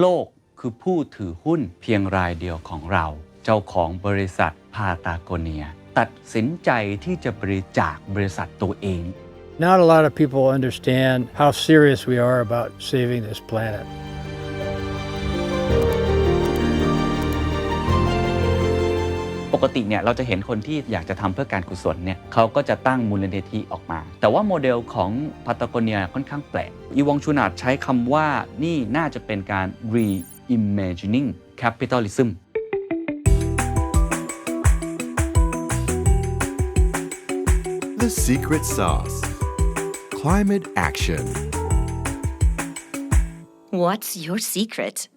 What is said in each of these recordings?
โลกคือผู้ถือหุ้นเพียงรายเดียวของเรา เจ้าของบริษัทพาตาโกเนีย ตัดสินใจที่จะบริจาคบริษัทตัวเอง Not a lot of people understand how serious we are about saving this planet. กติเนี่ยเราจะเห็นคนที่อยากจะทำเพื่อการกุศลเนี่ยเขาก็จะตั้งมูลนิธิออกมา แต่ว่าโมเดลของพาตาโกเนียค่อนข้างแปลกอีวองชูนาดใช้คำว่านี่น่าจะเป็นการ reimagining capitalism The secret sauce. Climate action. What's your secret?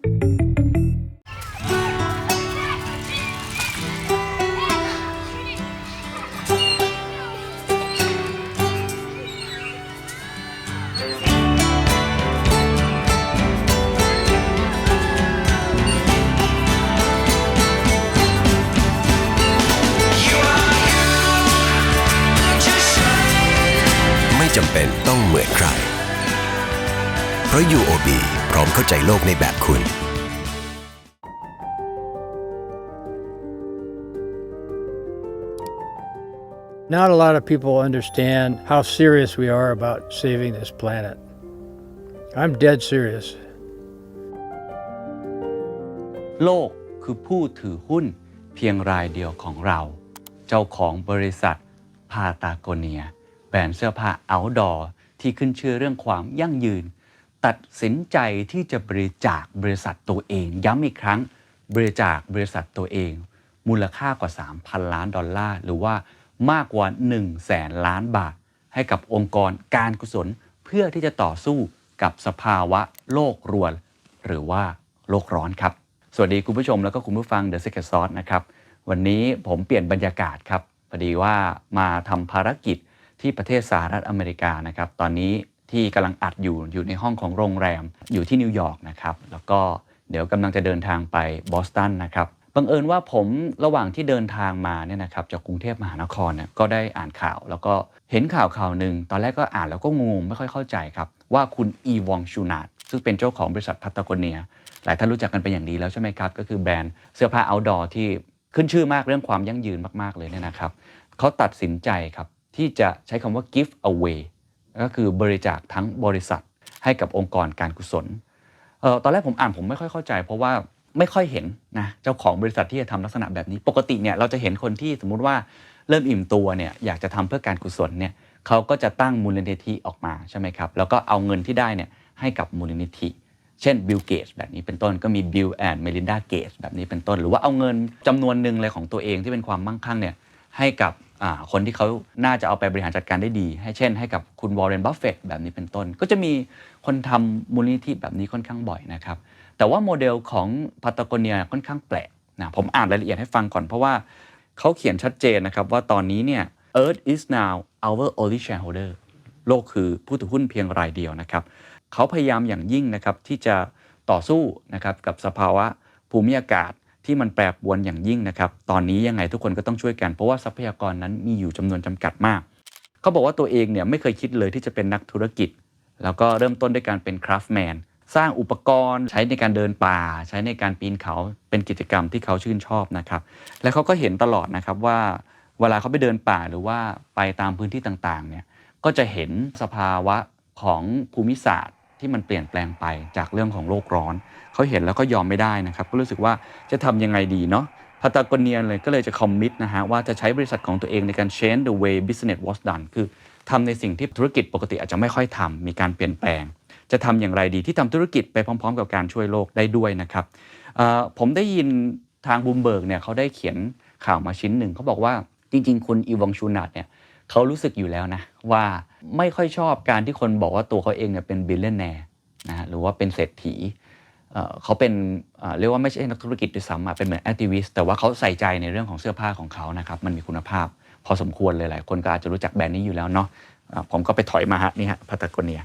ราะ UOB พร้อมเข้าใจโลกในแบบคุณ Not a lot of people understand how serious we are about saving this planet. I'm dead serious. โลกคือผู้ถือหุ้นเพียงรายเดียวของเรา เจ้าของบริษัทพาตาโกเนีย แบรนด์เสื้อผ้า outdoor ที่ขึ้นชื่อเรื่องความยั่งยืน ตัดสินใจที่จะบริจาคบริษัทตัวเอง ย้ำอีกครั้งบริจาคบริษัทตัวเอง มูลค่ากว่า 3,000 ล้านดอลลาร์ หรือว่ามากกว่า 1 0 0 0 0แสนล้านบาท ให้กับองค์กรการกุศล เพื่อที่จะต่อสู้กับสภาวะโลกรวน หรือว่าโลกร้อนครับ สวัสดีคุณผู้ชมแล้วก็คุณผู้ฟัง The Secret Sauce นะครับ วันนี้ผมเปลี่ยนบรรยากาศครับพอดีว่ามาทำภารกิจที่ประเทศสหรัฐอเมริกานะครับ ตอนนี้ ที่กำลังอัดอยู่อยู่ในห้องของโรงแรมอยู่ที่นิวยอร์กนะครับแล้วก็เดี๋ยวกำลังจะเดินทางไปบอสตันนะครับบังเอิญว่าผมระหว่างที่เดินทางมาเนี่ยนะครับจากกรุงเทพมหานครเนี่ยก็ได้อ่านข่าว แล้วก็เห็นข่าวข่าวหนึ่งตอนแรกก็อ่านแล้วก็งงไม่ค่อยเข้าใจครับ ว่าคุณอีวองชูนาดซึ่งเป็นเจ้าของบริษัทพัตตาโกเนีย หลายท่านรู้จักกันเป็นอย่างดีแล้วใช่ไหมครับ ก็คือแบรนด์เสื้อผ้า outdoor ที่ขึ้นชื่อมากเรื่องความยั่งยืนมากๆเลยเนี่ยนะครับเขาตัดสินใจครับที่จะใช้คำว่า give away ก็คือบริจาคทั้งบริษัทให้กับองค์กรการกุศลออตอนแรกผมอ่านผมไม่ค่อยเข้าใจ เพราะว่าไม่ค่อยเห็นนะเจ้าของบริษัทที่จะทำลักษณะแบบนี้ ปกติเนี่ยเราจะเห็นคนที่สมมุติว่าเริ่มอิ่มตัวเนี่ยอยากจะทำเพื่อการกุศลเนี่ยเขาก็จะตั้งมูลนิธิออกมาใช่ไหมครับแล้วก็เอาเงินที่ได้เนี่ยให้กับมูลนิธิ เช่นบิลเกตแบบนี้เป็นต้นก็มีบิลแอนด์เมลินดาเกตแบบนี้เป็นต้น หรือว่าเอาเงินจำนวนหนึ่งเลยของตัวเองที่เป็นความมั่งคั่งเนี่ยให้กับ คนที่เขาน่าจะเอาไปบริหารจัดการได้ดี ให้เช่นให้กับคุณวอร์เรนบัฟเฟตแบบนี้เป็นต้น ก็จะมีคนทำมูลนิธิแบบนี้ค่อนข้างบ่อยนะครับ แต่ว่าโมเดลของพัตโกเนียค่อนข้างแปลกนะผมอ่านรายละเอียดให้ฟังก่อนเพราะว่าเขาเขียนชัดเจนนะครับว่าตอนนี้เนี่ย Earth is now our only shareholder โลกคือผู้ถือหุ้นเพียงรายเดียวนะครับเขาพยายามอย่างยิ่งนะครับที่จะต่อสู้นะครับกับสภาวะภูมิอากาศ ที่มันแปรปรวนอย่างยิ่งนะครับ ตอนนี้ยังไงทุกคนก็ต้องช่วยกัน เพราะว่าทรัพยากรนั้นมีอยู่จำนวนจำกัดมาก เขาบอกว่าตัวเองเนี่ยไม่เคยคิดเลยที่จะเป็นนักธุรกิจ แล้วก็เริ่มต้นด้วยการเป็นคราฟแมนสร้างอุปกรณ์ใช้ในการเดินป่า ใช้ในการปีนเขาเป็นกิจกรรมที่เขาชื่นชอบนะครับ และเขาก็เห็นตลอดนะครับว่า เวลาเขาไปเดินป่าหรือว่าไปตามพื้นที่ต่างๆเนี่ยก็จะเห็นสภาวะของภูมิศาสตร์ที่มันเปลี่ยนแปลงไปจากเรื่องของโลกร้อน เขาเห็นแล้วก็ยอมไม่ได้นะครับก็รู้สึกว่าจะทำยังไงดีเนาะพาตากเนียเลยก็เลยจะคอมมิตนะฮะว่าจะใช้บริษัทของตัวเองในการ change the way business was done คือทำในสิ่งที่ธุรกิจปกติอาจจะไม่ค่อยทำมีการเปลี่ยนแปลง จะทำอย่างไรดีที่ทำธุรกิจไปพร้อม ๆ กับการช่วยโลกได้ด้วยนะครับผมได้ยินทางบูมเบิร์กเนี่ยเขาได้เขียนข่าวมาชิ้นหนึ่งเขาบอกว่าจริง ๆ คุณอีวองชูนัดเนี่ยเขารู้สึกอยู่แล้วนะว่าไม่ค่อยชอบการที่คนบอกว่าตัวเขาเองเนี่ยเป็นบิลเลนแนร์นะหรือว่าเป็นเศรษฐี เขาเป็นเรียกว่าไม่ใช่นักธุรกิจด้วยซ้ำเป็นเหมือนแอคทิวิสต์แต่ว่าเขาใส่ใจในเรื่องของเสื้อผ้าของเขานะครับมันมีคุณภาพ พอสมควรเลยหลายคนก็อาจจะรู้จักแบรนด์นี้อยู่แล้วเนาะผมก็ไปถอยมาฮะนี่ฮะพาตโกเนีย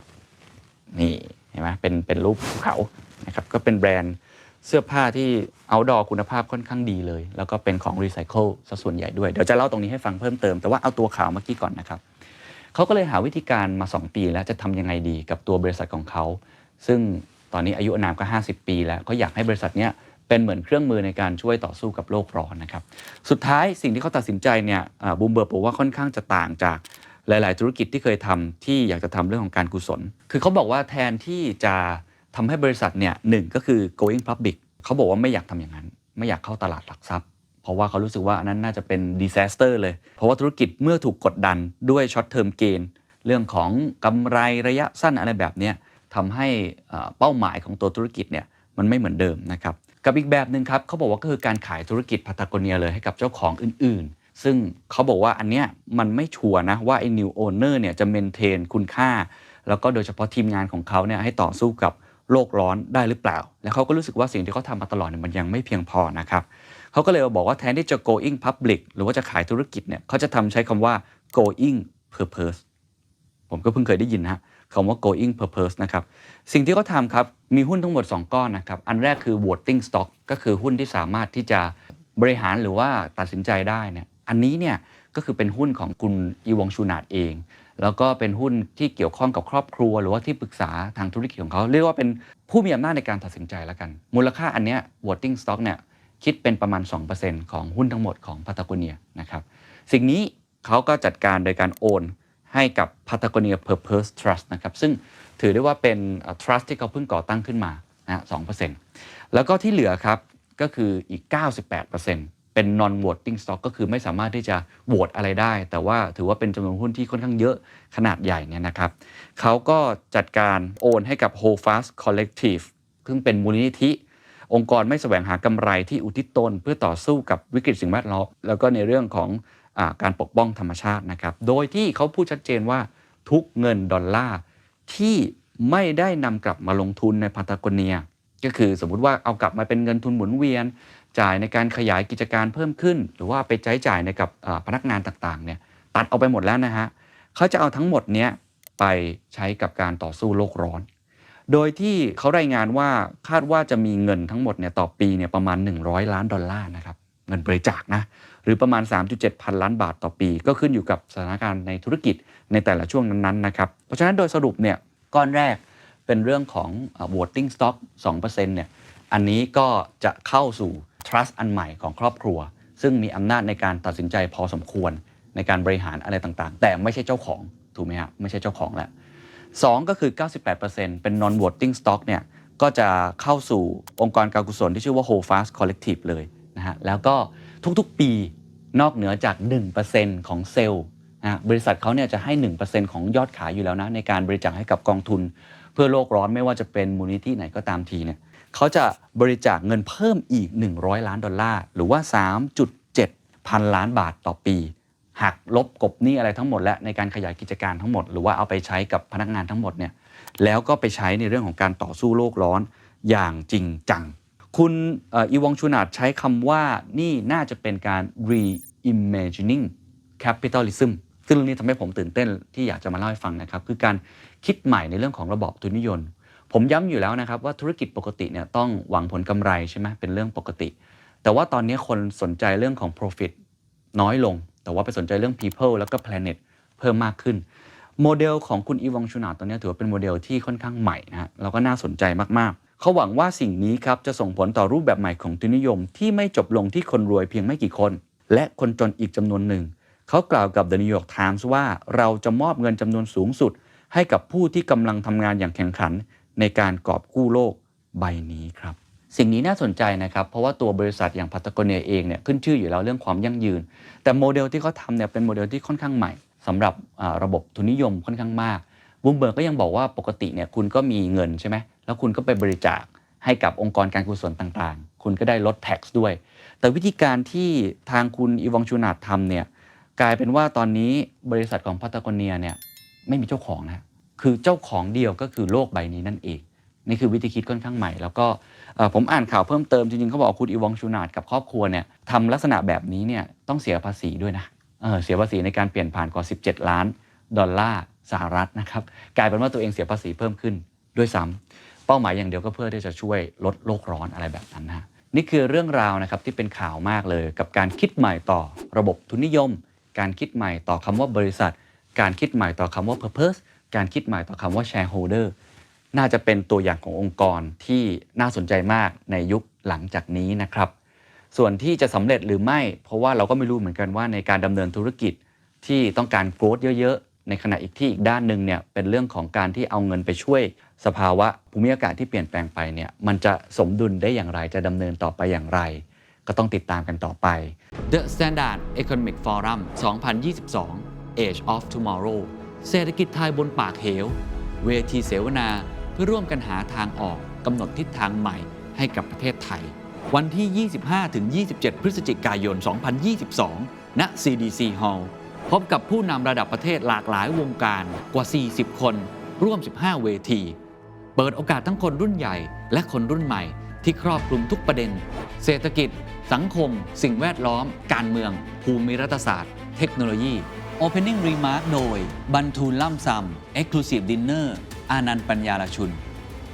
นี่เห็นไหมเป็นเป็นรูปภูเขานะครับก็เป็นแบรนด์เสื้อผ้าที่เอาดอคุณภาพค่อนข้างดีเลย แล้วก็เป็นของรีไซเคิลซะส่วนใหญ่ด้วย เดี๋ยวจะเล่าตรงนี้ให้ฟังเพิ่มเติม แต่ว่าเอาตัวข่าวเมื่อกี้ก่อนนะครับเขาก็เลยหาวิธีการมา 2 ปีแล้วจะทำยังไงดีกับตัวบริษัทของเขา ซึ่ง ตอนนี้อายุอนามก็ 50 ปีแล้วก็อยากให้บริษัทเนี้ยเป็นเหมือนเครื่องมือในการช่วยต่อสู้กับโลกร้อนนะครับสุดท้ายสิ่งที่เขาตัดสินใจเนี่ยบูมเบิร์บอกว่าค่อนข้างจะต่างจากหลาย ๆ ธุรกิจที่เคยทำที่อยากจะทำเรื่องของการกุศล คือเขาบอกว่าแทนที่จะทำให้บริษัทเนี่ยหนึ่งก็คือ going public เขาบอกว่าไม่อยากทำอย่างนั้น ไม่อยากเข้าตลาดหลักทรัพย์ เพราะว่าเขารู้สึกว่าอันนั้นน่าจะเป็น disaster เลย เพราะว่าธุรกิจเมื่อถูกกดดันด้วย short term gain เรื่องของกำไรระยะสั้นอะไรแบบเนี้ย ทำให้เป้าหมายของตัวธุรกิจเนี่ยมันไม่เหมือนเดิมนะครับกับอีกแบบหนึ่งครับเขาบอกว่าก็คือการขายธุรกิจพาตาโกเนียเลยให้กับเจ้าของอื่นๆ ซึ่งเขาบอกว่าอันเนี้ยมันไม่ชัวร์นะว่าไอ้ new owner เนี่ยจะ maintain คุณค่า แล้วก็โดยเฉพาะทีมงานของเขาเนี่ยให้ต่อสู้กับโลกร้อนได้หรือเปล่า แล้วเขาก็รู้สึกว่าสิ่งที่เขาทำมาตลอดเนี่ยมันยังไม่เพียงพอนะครับเขาก็เลยบอกว่าแทนที่จะ going public หรือว่าจะขายธุรกิจเนี่ยเขาจะทำใช้คำว่า going purpose ผมก็เพิ่งเคยได้ยินนะ คำว่า going purpose นะครับ สิ่งที่เขาทำครับ มีหุ้นทั้งหมด 2 ก้อนนะครับ อันแรกคือ voting stock ก็คือหุ้นที่สามารถที่จะบริหารหรือว่าตัดสินใจได้เนี่ยอันนี้เนี่ยก็คือเป็นหุ้นของคุณอีวองชูนาดเอง แล้วก็เป็นหุ้นที่เกี่ยวข้องกับครอบครัว หรือว่าที่ปรึกษาทางธุรกิจของเขา เรียกว่าเป็นผู้มีอำนาจในการตัดสินใจแล้วกัน มูลค่าอันเนี้ย voting stock เนี่ยคิดเป็นประมาณ 2%ของหุ้นทั้งหมดของพาตาโกเนียนะครับ สิ่งนี้เขาก็จัดการโดยการโอน ให้กับ Patagonia Purpose Trust นะครับซึ่งถือได้ว่าเป็น trust ที่เขาเพิ่งก่อตั้งขึ้นมานะฮะ2%แล้วก็ที่เหลือครับก็คืออีก 98%เป็น non voting stock ก็คือไม่สามารถที่จะโหวตอะไรได้ แต่ว่าถือว่าเป็นจำนวนหุ้นที่ค่อนข้างเยอะขนาดใหญ่เนี่ยนะครับ เขาก็จัดการโอนให้กับ Hold Fast Collective ซึ่งเป็นมูลนิธิ องค์กรไม่แสวงหากำไรที่อุทิศตนเพื่อต่อสู้กับวิกฤตสิ่งแวดล้อมแล้วก็ในเรื่องของ การปกป้องธรรมชาตินะครับ โดยที่เขาพูดชัดเจนว่าทุกเงินดอลลาร์ที่ไม่ได้นำกลับมาลงทุนในพาตากเนีย ก็คือสมมุติว่าเอากลับมาเป็นเงินทุนหมุนเวียน จ่ายในการขยายกิจการเพิ่มขึ้น หรือว่าไปใช้จ่ายในกับพนักงานต่างๆเนี่ยตัดเอาไปหมดแล้วนะฮะเขาจะเอาทั้งหมดเนี้ยไปใช้กับการต่อสู้โลกร้อน โดยที่เขารายงานว่าคาดว่าจะมีเงินทั้งหมดเนี่ยต่อปีเนี่ยประมาณ 100 ล้านดอลลาร์นะครับเงินบริจาคนะ หรือประมาณ 3.7 พันล้านบาทต่อปี ก็ขึ้นอยู่กับสถานการณ์ในธุรกิจในแต่ละช่วงนั้นๆนะครับ เพราะฉะนั้นโดยสรุปเนี่ยก้อนแรกเป็นเรื่องของเอ่อ voting stock 2%เนี่ยอันนี้ก็จะเข้าสู่ trust อันใหม่ของครอบครัว ซึ่งมีอำนาจในการตัดสินใจพอสมควรในการบริหารอะไรต่างๆ แต่ไม่ใช่เจ้าของถูกไหมครับไม่ใช่เจ้าของแล้วสองก็คือ 98%เป็น non voting stock เนี่ยก็จะเข้าสู่องค์กรการกุศลที่ชื่อว่า Hold Fast Collective เลย นะฮะแล้วก็ทุกๆปีนอกเหนือจาก 1%ของเซลล์นะฮะบริษัทเขาเนี่ยจะให้ 1%ของยอดขายอยู่แล้วนะในการบริจาคให้กับกองทุน เพื่อโลกร้อนไม่ว่าจะเป็นมูลนิธิไหนก็ตามทีเนี่ยเขาจะบริจาคเงินเพิ่มอีก 100 ล้านดอลลาร์หรือว่า 3.7 พันล้านบาทต่อปีหักลบกบหนี้อะไรทั้งหมดและในการขยายกิจการทั้งหมด หรือว่าเอาไปใช้กับพนักงานทั้งหมดเนี่ยแล้วก็ไปใช้ในเรื่องของการต่อสู้โลกร้อนอย่างจริงจัง คุณอีวองชูนาดใช้คำว่านี่น่าจะเป็นการ reimagining capitalism ซึ่งเรื่องนี้ทำให้ผมตื่นเต้นที่อยากจะมาเล่าให้ฟังนะครับ คือการคิดใหม่ในเรื่องของระบอบทุนนิยมผมย้ำอยู่แล้วนะครับว่าธุรกิจปกติเนี่ยต้องหวังผลกำไรใช่ไหมเป็นเรื่องปกติ แต่ว่าตอนนี้คนสนใจเรื่องของ profit น้อยลง แต่ว่าไปสนใจเรื่อง people แล้วก็ planet เพิ่มมากขึ้น โมเดลของคุณอีวองชูนาตอนนี้ถือว่าเป็นโมเดลที่ค่อนข้างใหม่นะฮะแล้วก็น่าสนใจมาก เขาหวังว่าสิ่งนี้ครับจะส่งผลต่อรูปแบบใหม่ของทุนนิยม ที่ไม่จบลงที่คนรวยเพียงไม่กี่คน และคนจนอีกจำนวนหนึ่ง เขากล่าวกับ The New York Times ว่าเราจะมอบเงินจำนวนสูงสุด ให้กับผู้ที่กำลังทำงานอย่างแข่งขัน ในการกอบกู้โลกใบนี้ครับสิ่งนี้น่าสนใจนะครับ เพราะว่าตัวบริษัทอย่างพัตโกเนียเองเนี่ยขึ้นชื่ออยู่แล้วเรื่องความยั่งยืน แต่โมเดลที่เขาทำเนี่ยเป็นโมเดลที่ค่อนข้างใหม่สำหรับระบบทุนนิยมค่อนข้างมากบูมเบิร์กก็ยังบอกว่าปกติเนี่ยคุณก็มีเงินใช่ไหม แล้วคุณก็ไปบริจาคให้กับองค์กรการกุศลต่างๆ คุณก็ได้ลด tax ด้วย แต่วิธีการที่ทางคุณอีวองชูนาดทำเนี่ยกลายเป็นว่าตอนนี้บริษัทของพัตโกเนียเนี่ยไม่มีเจ้าของนะคือเจ้าของเดียวก็คือโลกใบนี้นั่นเองนี่คือวิธีคิดค่อนข้างใหม่ แล้วก็ผมอ่านข่าวเพิ่มเติมจริงๆเขาบอกว่าคุณอีวองชูนาดกับครอบครัวเนี่ยทำลักษณะแบบนี้เนี่ยต้องเสียภาษีด้วยนะเเสียภาษีในการเปลี่ยนผ่านกว่า 17 ล้านดอลลาร์สหรัฐนะครับกลายเป็นว่าตัวเองเสียภาษีเพิ่มขึ้นด้วยซ้ำเป้าหมายอย่างเดียวก็เพื่อที่จะช่วยลดโลกร้อนอะไรแบบนั้นนะนี่คือเรื่องราวนะครับที่เป็นข่าวมากเลย กับการคิดใหม่ต่อระบบทุนนิยม การคิดใหม่ต่อคำว่าบริษัท การคิดใหม่ต่อคำว่า purpose การคิดใหม่ต่อคำว่า shareholder น่าจะเป็นตัวอย่างขององค์กรที่น่าสนใจมากในยุคหลังจากนี้นะครับ ส่วนที่จะสำเร็จหรือไม่ เพราะว่าเราก็ไม่รู้เหมือนกันว่าในการดำเนินธุรกิจที่ต้องการโกรธเยอะ ในขณะอีกที่อีกด้านหนึ่งเนี่ยเป็นเรื่องของการที่เอาเงินไปช่วยสภาวะภูมิอากาศที่เปลี่ยนแปลงไปเนี่ยมันจะสมดุลได้อย่างไรจะดำเนินต่อไปอย่างไร ก็ต้องติดตามกันต่อไป The Standard Economic Forum 2022 Age of Tomorrow เศรษฐกิจไทยบนปากเหว เวทีเสวนาเพื่อร่วมกันหาทางออกกำหนดทิศทางใหม่ให้กับประเทศไทย วันที่ 25-27 พฤศจิกายน 2022 ณ CDC Hall พบกับผู้นำระดับประเทศหลากหลายวงการกว่า 40 คน ร่วม 15 เวที เปิดโอกาสทั้งคนรุ่นใหญ่ และคนรุ่นใหม่ ที่ครอบคลุมทุกประเด็น เศรษฐกิจ สังคม สิ่งแวดล้อม การเมือง ภูมิรัฐศาสตร์ เทคโนโลยี Opening Remark โดย บันทูลล่ำซำ Exclusive Dinner อานันต์ปัญญาลชุน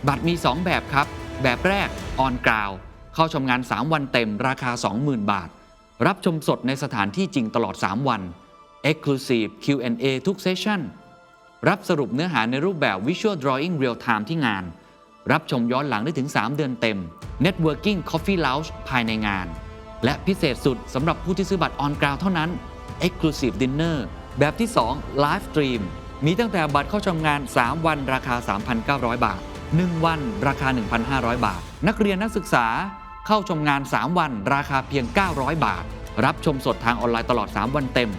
บัตรมี 2 แบบครับ แบบแรกออนกราวเข้าชมงาน 3 วันเต็มราคา 20,000 บาท รับชมสดในสถานที่จริงตลอด 3 วัน Exclusive Q&A ทุกเซสชั่น รับสรุปเนื้อหาในรูปแบบ Visual Drawing Real Time ที่งาน รับชมย้อนหลังได้ถึง 3 เดือนเต็ม Networking Coffee Lounge ภายในงาน และพิเศษสุดสำหรับผู้ที่ซื้อบัตรออนกราวเท่านั้น Exclusive Dinner แบบที่ 2 Live Stream มีตั้งแต่บัตรเข้าชมงาน 3 วันราคา 3,900 บาท 1 วันราคา 1,500 บาท นักเรียนนักศึกษาเข้าชมงาน 3 วัน ราคาเพียง 900 บาท รับชมสดทางออนไลน์ตลอด 3 วันเต็ม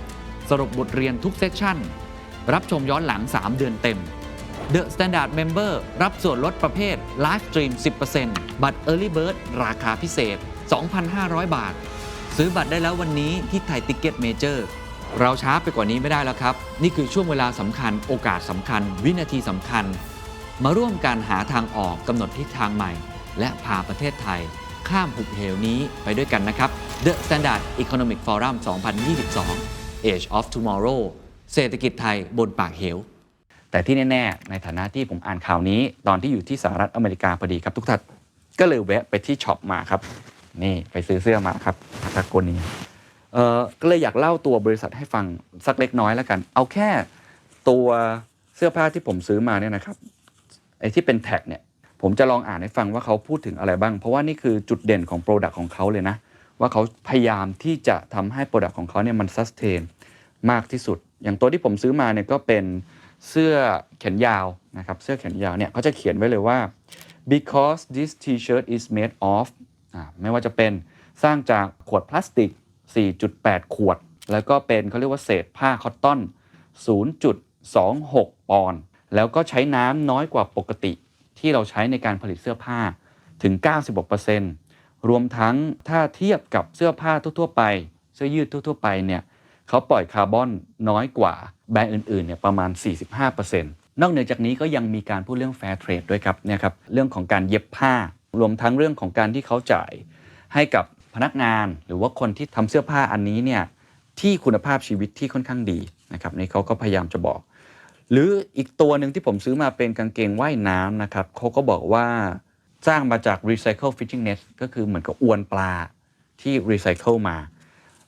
สรุปบทเรียนทุกเซสชั่น รับชมย้อนหลัง 3 เดือนเต็ม The Standard Member รับส่วนลดประเภท Live Stream 10%บัตร Early Bird ราคาพิเศษ 2,500 บาท ซื้อบัตรได้แล้ววันนี้ที่ไทยติ c ก e t เมเจอร์เราช้าไปกว่านี้ไม่ได้แล้วครับ นี่คือช่วงเวลาสำคัญ โอกาสสำคัญ วินาทีสำคัญ มาร่วมกันหาทางออกกำหนดทิศทางใหม่ และพาประเทศไทย ข้ามหุบเหวนี้ไปด้วยกันนะครับ The Standard Economic Forum 2022 Age of Tomorrow เศรษฐกิจไทยบนปากเหว แต่ที่แน่ ๆ ในฐานะที่ผมอ่านข่าวนี้ ตอนที่อยู่ที่สหรัฐอเมริกาพอดีครับทุกท่านก็เลยแวะไปที่ช็อปมาครับ นี่ไปซื้อเสื้อมาครับพาตาโกนียเออก็เลยอยากเล่าตัวบริษัทให้ฟังสักเล็กน้อยแล้วกัน เอาแค่ตัวเสื้อผ้าที่ผมซื้อมาเนี่ยนะครับไอ้ที่เป็นแท็กเนี่ยผมจะลองอ่านให้ฟังว่าเขาพูดถึงอะไรบ้าง เพราะว่านี่คือจุดเด่นของโปรดักต์ของเขาเลยนะ ว่าเขาพยายามที่จะทำให้โปรดักต์ของเขาเนี่ยมันซัสเทนมากที่สุด อย่างตัวที่ผมซื้อมาเนี่ยก็เป็นเสื้อแขนยาวนะครับเสื้อแขนยาวเนี่ยเขาจะเขียนไว้เลยว่า because this t-shirt is made of ไม่ว่าจะเป็นสร้างจากขวดพลาสติก 4.8 ขวด แล้วก็เป็นเขาเรียกว่าเศษผ้าคอตตอน 0.26 ปอนด์แล้วก็ใช้น้ำน้อยกว่าปกติที่เราใช้ในการผลิตเสื้อผ้าถึง 96% รวมทั้งถ้าเทียบกับเสื้อผ้าทั่วๆไป เสื้อยืดทั่วๆไปเนี่ยเขาปล่อยคาร์บอนน้อยกว่าแบรนด์อื่นๆเนี่ยประมาณ 45%นอกเหนือจากนี้ก็ยังมีการพูดเรื่อง Fair Trade ด้วยครับเนี่ยครับเรื่องของการเย็บผ้า รวมทั้งเรื่องของการที่เขาจ่ายให้กับพนักงานหรือว่าคนที่ทำเสื้อผ้าอันนี้เนี่ยที่คุณภาพชีวิตที่ค่อนข้างดีนะครับนี่เขาก็พยายามจะบอก หรืออีกตัวหนึ่งที่ผมซื้อมาเป็นกางเกงว่ายน้ำนะครับเขาก็บอกว่า สร้างมาจาก Recycle Fishing Net ก็คือเหมือนกับอวนปลาที่ Recycle มา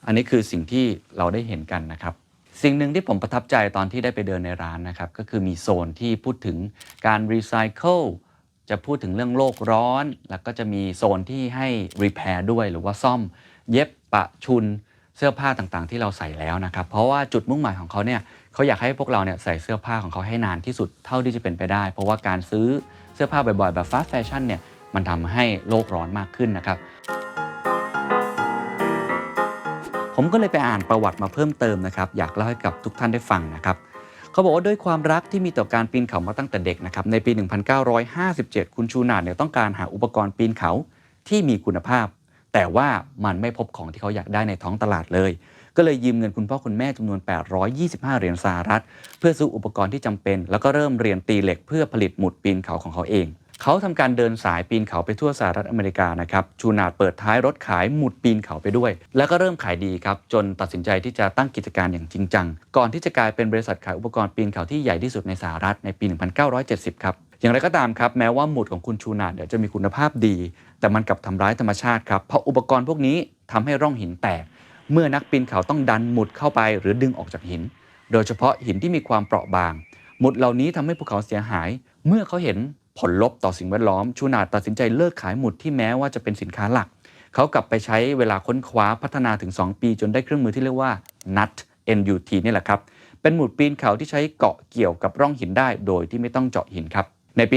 อันนี้คือสิ่งที่เราได้เห็นกันนะครับ สิ่งหนึ่งที่ผมประทับใจตอนที่ได้ไปเดินในร้านนะครับ ก็คือมีโซนที่พูดถึงการรีไซเคิลจะพูดถึงเรื่องโลกร้อน แล้วก็จะมีโซนที่ให้รีแพร์ด้วยหรือว่าซ่อมเย็บปะชุนเสื้อผ้าต่างๆ ที่เราใส่แล้วนะครับ เพราะว่าจุดมุ่งหมายของเขาเนี่ยเขาอยากให้พวกเราเนี่ยใส่เสื้อผ้าของเขาให้นานที่สุดเท่าที่จะเป็นไปได้ เพราะว่าการซื้อ สื้อผ้าบ่อยๆ แบบฟาสต์แฟชั่นเนี่ยมันทำให้โลกร้อนมากขึ้นนะครับ ผมก็เลยไปอ่านประวัติมาเพิ่มเติมนะครับ อยากเล่าให้กับทุกท่านได้ฟังนะครับเขาบอกว่าด้วยความรักที่มีต่อการปีนเขามาตั้งแต่เด็กนะครับในปี 1957 คุณชูนาดเนี่ยต้องการหาอุปกรณ์ปีนเขาที่มีคุณภาพ แต่ว่ามันไม่พบของที่เขาอยากได้ในท้องตลาดเลย ก็เลยยืมเงินคุณพ่อคุณแม่จำนวน 825 เหรียญสหรัฐ เพื่อซื้ออุปกรณ์ที่จำเป็น แล้วก็เริ่มเรียนตีเหล็กเพื่อผลิตหมุดปีนเขาของเขาเอง เขาทำการเดินสายปีนเขาไปทั่วสหรัฐอเมริกานะครับ ชูนาดเปิดท้ายรถขายหมุดปีนเขาไปด้วย แล้วก็เริ่มขายดีครับ จนตัดสินใจที่จะตั้งกิจการอย่างจริงจัง ก่อนที่จะกลายเป็นบริษัทขายอุปกรณ์ปีนเขาที่ใหญ่ที่สุดในสหรัฐในปี 1970 ครับอย่างไรก็ตามครับ แม้ว่าหมุดของคุณชูนาดเดี๋ยวจะมีคุณภาพดี แต่มันกลับทำร้ายธรรมชาติครับ เพราะอุปกรณ์พวกนี้ทำให้ร่องหินแตก เมื่อนักปีนเขาต้องดันหมุดเข้าไปหรือดึงออกจากหิน โดยเฉพาะหินที่มีความเปราะบาง หมุดเหล่านี้ทำให้ภูเขาเสียหาย เมื่อเขาเห็นผลลบต่อสิ่งแวดล้อม ชูนาตัดสินใจเลิกขายหมุดที่แม้ว่าจะเป็นสินค้าหลัก เขากลับไปใช้เวลาค้นคว้าพัฒนาถึง 2 ปี จนได้เครื่องมือที่เรียกว่า NUT NUT นี่แหละครับ เป็นหมุดปีนเขาที่ใช้เกาะเกี่ยวกับร่องหินได้ โดยที่ไม่ต้องเจาะหินครับ ในปี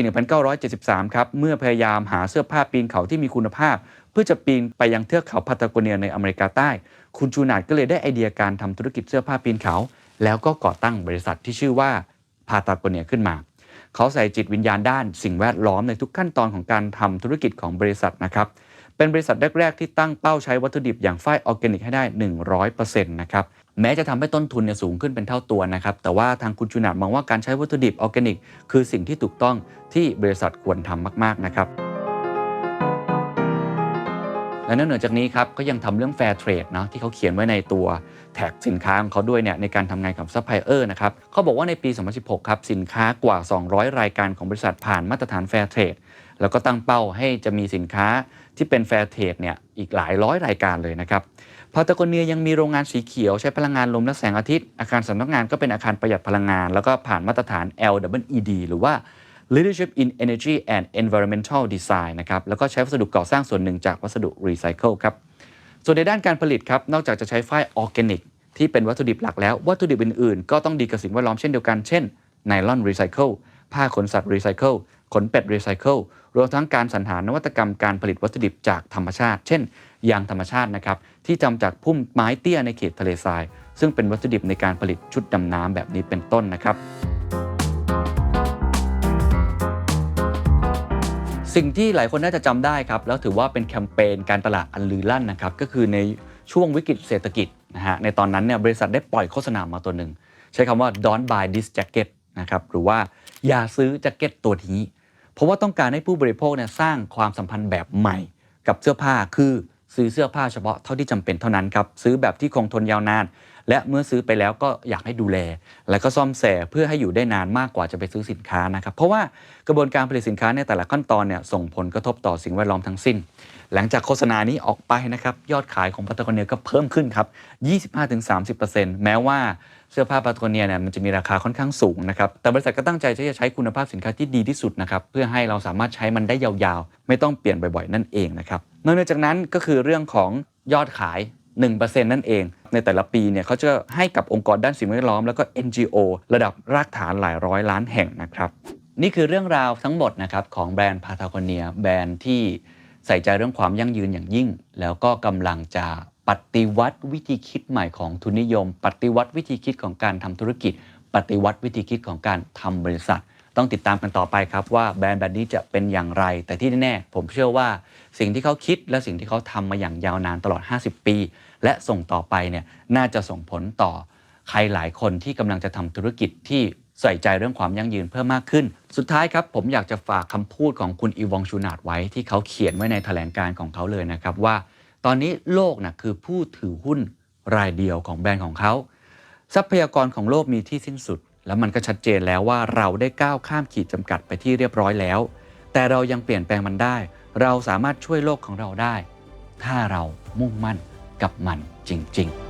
1973 ครับ เมื่อพยายามหาเสื้อผ้าปีนเขาที่มีคุณภาพ เพื่อจะปีนไปยังเทือกเขาพาตาโกเนียในอเมริกาใต้ คุณชูนาดก็เลยได้ไอเดียการทำธุรกิจเสื้อผ้าปีนเขา แล้วก็ก่อตั้งบริษัทที่ชื่อว่าพาตาโกเนียขึ้นมา เขาใส่จิตวิญญาณด้านสิ่งแวดล้อมในทุกขั้นตอนของการทำธุรกิจของบริษัทนะครับ เป็นบริษัทแรก ๆ ที่ตั้งเป้าใช้วัตถุดิบอย่างฝ้ายออร์แกนิกให้ได้ 100%นะครับ แม้จะทำให้ต้นทุนเนี่ยสูงขึ้นเป็นเท่าตัวนะครับ แต่ว่าทางคุณชูนาดมองว่าการใช้วัตถุดิบออร์แกนิก คือสิ่งที่ถูกต้องที่บริษัทควรทำมาก ๆ นะครับ และนอกเหนือจากนี้ครับ ก็ยังทำเรื่อง Fair Trade เนาะที่เขาเขียนไว้ในตัวแท็กสินค้าของเขาด้วยเนี่ยในการทำงานกับซัพพลายเออร์นะครับเขาบอกว่าในปี 2016 ครับ สินค้ากว่า 200 รายการของบริษัทผ่านมาตรฐาน Fair Trade แล้วก็ตั้งเป้าให้จะมีสินค้าที่เป็น Fair Trade เนี่ยอีกหลายร้อยรายการเลยนะครับ พาตาโกเนียยังมีโรงงานสีเขียวใช้พลังงานลมและแสงอาทิตย์ อาคารสำนักงานก็เป็นอาคารประหยัดพลังงาน แล้วก็ผ่านมาตรฐาน LWED หรือว่า Leadership in Energy and Environmental Design นะครับ แล้วก็ใช้วัสดุก่อสร้างส่วนหนึ่งจากวัสดุรีไซเคิลครับ ส่วนในด้านการผลิตครับ นอกจากจะใช้ฝ้ายออร์แกนิกที่เป็นวัตถุดิบหลักแล้ว วัตถุดิบอื่นๆ ก็ต้องดีกับสิ่งแวดล้อมเช่นเดียวกัน เช่น ไนลอนรีไซเคิล ผ้าขนสัตว์รีไซเคิล ขนเป็ดรีไซเคิล รวมทั้งการสรรหานวัตกรรมการผลิตวัตถุดิบจากธรรมชาติ เช่น ยางธรรมชาตินะครับที่ทำจากพุ่มไม้เตี้ยในเขตทะเลทราย ซึ่งเป็นวัตถุดิบในการผลิตชุดดำน้ำแบบนี้เป็นต้นนะครับ สิ่งที่หลายคนน่าจะจำได้ครับแล้วถือว่าเป็นแคมเปญการตลาดอันลือลั่นนะครับก็คือในช่วงวิกฤตเศรษฐกิจนะฮะในตอนนั้นเนี่ยบริษัทได้ปล่อยโฆษณามาตัวหนึ่งใช้คำว่า don't buy this jacket นะครับหรือว่าอย่าซื้อแจ็คเก็ตตัวนี้ เพราะว่าต้องการให้ผู้บริโภคเนี่ยสร้างความสัมพันธ์แบบใหม่กับเสื้อผ้าคือ ซื้อเสื้อผ้าเฉพาะเท่าที่จำเป็นเท่านั้นครับซื้อแบบที่คงทนยาวนาน และเมื่อซื้อไปแล้วก็อยากให้ดูแล และก็ซ่อมแซมเพื่อให้อยู่ได้นานมากกว่าจะไปซื้อสินค้านะครับเพราะว่ากระบวนการผลิตสินค้าในแต่ละขั้นตอนเนี่ยส่งผลกระทบต่อสิ่งแวดล้อมทั้งสิ้น หลังจากโฆษณานี้ออกไปนะครับยอดขายของพัตโกเนียก็เพิ่มขึ้นครับ 25-30%แม้ว่า เสื้อผ้าพัตโกเนียเนี่ยมันจะมีราคาค่อนข้างสูงนะครับ แต่บริษัทก็ตั้งใจที่จะใช้คุณภาพสินค้าที่ดีที่สุดนะครับ เพื่อให้เราสามารถใช้มันได้ยาวๆ ไม่ต้องเปลี่ยนบ่อยๆ นั่นเองนะครับ นอกจากนั้นก็คือเรื่องของยอดขาย 1%นั่นเอง ในแต่ละปีเนี่ยเขาจะให้กับองค์กรด้านสิ่งแวดล้อมแล้วก็ NGO ระดับรากฐานหลายร้อยล้านแห่งนะครับ นี่คือเรื่องราวทั้งหมดนะครับของแบรนด์พาทาโกเนียแบรนด์ที่ใส่ใจเรื่องความยั่งยืนอย่างยิ่ง แล้วก็กำลังจะ ปฏิวัติวิธีคิดใหม่ของทุนนิยม ปฏิวัติวิธีคิดของการทำธุรกิจ ปฏิวัติวิธีคิดของการทำบริษัท ต้องติดตามกันต่อไปครับว่าแบรนด์แบบนี้จะเป็นอย่างไร แต่ที่แน่ๆผมเชื่อว่าสิ่งที่เขาคิดและสิ่งที่เขาทำมาอย่างยาวนานตลอด 50 ปี และส่งต่อไปเนี่ยน่าจะส่งผลต่อใครหลายคนที่กำลังจะทำธุรกิจที่ใส่ใจเรื่องความยั่งยืนเพิ่มมากขึ้น สุดท้ายครับผมอยากจะฝากคำพูดของคุณอีวองชูนาดไว้ที่เขาเขียนไว้ในแถลงการของเขาเลยนะครับว่า ตอนนี้โลกนะคือผู้ถือหุ้นรายเดียวของแบรนด์ของเขา ทรัพยากรของโลกมีที่สิ้นสุด แล้วมันก็ชัดเจนแล้วว่าเราได้ก้าวข้ามขีดจำกัดไปที่เรียบร้อยแล้ว แต่เรายังเปลี่ยนแปลงมันได้ เราสามารถช่วยโลกของเราได้ ถ้าเรามุ่งมั่นกับมันจริง ๆ